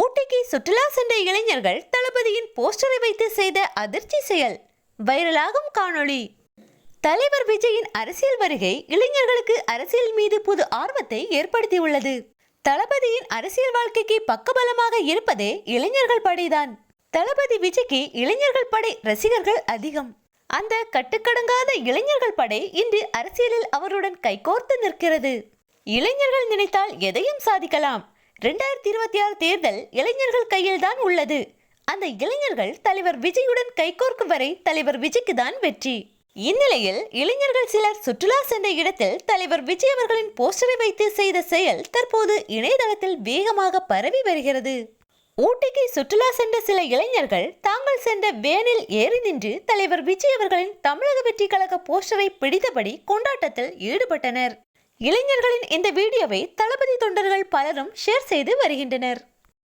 ஊட்டிக்கு சுற்றுலா சென்ற இளைஞர்கள் தளபதியின் போஸ்டரை வைத்து செய்த அதிர்ச்சி செயல். வைரலாகும் காணொளி. தலைவர் விஜயின் அரசியல் வருகை இளைஞர்களுக்கு அரசியல் மீது புது ஆர்வத்தை ஏற்படுத்தியுள்ளது. தளபதியின் அரசியல் வாழ்க்கைக்கு பக்கபலமாக இருப்பதே இளைஞர்கள் படைதான். தளபதி விஜய்க்கு இளைஞர்கள் படை ரசிகர்கள் அதிகம். அந்த கட்டுக்கடங்காத இளைஞர்கள் படை இன்று அரசியலில் அவருடன் கைகோர்த்து நிற்கிறது. இளைஞர்கள் நினைத்தால் எதையும் சாதிக்கலாம். ரெண்டாயிரத்தி இருபத்தி ஆறு தேர்தல் இளைஞர்கள் கையில் தான் உள்ளது. அந்த இளைஞர்கள் தலைவர் விஜயுடன் கைகோர்க்கும் வரை தலைவர் விஜய்க்கு தான் வெற்றி. இந்நிலையில் இளைஞர்கள் சிலர் சுற்றுலா சென்ற இடத்தில் தலைவர் விஜய் அவர்களின் போஸ்டரை வைத்து செய்த செயல் தற்போது இணையதளத்தில் வேகமாக பரவி வருகிறது. ஊட்டிக்கு சுற்றுலா சென்ற சில இளைஞர்கள் தாங்கள் சென்ற வேனில் ஏறி நின்று தலைவர் விஜய் அவர்களின் தமிழக வெற்றி கழக போஸ்டரை பிடித்தபடி கொண்டாட்டத்தில் ஈடுபட்டனர். இளைஞர்களின் இந்த வீடியோவை தளபதி தொண்டர்கள் பலரும் ஷேர் செய்து வருகின்றனர்.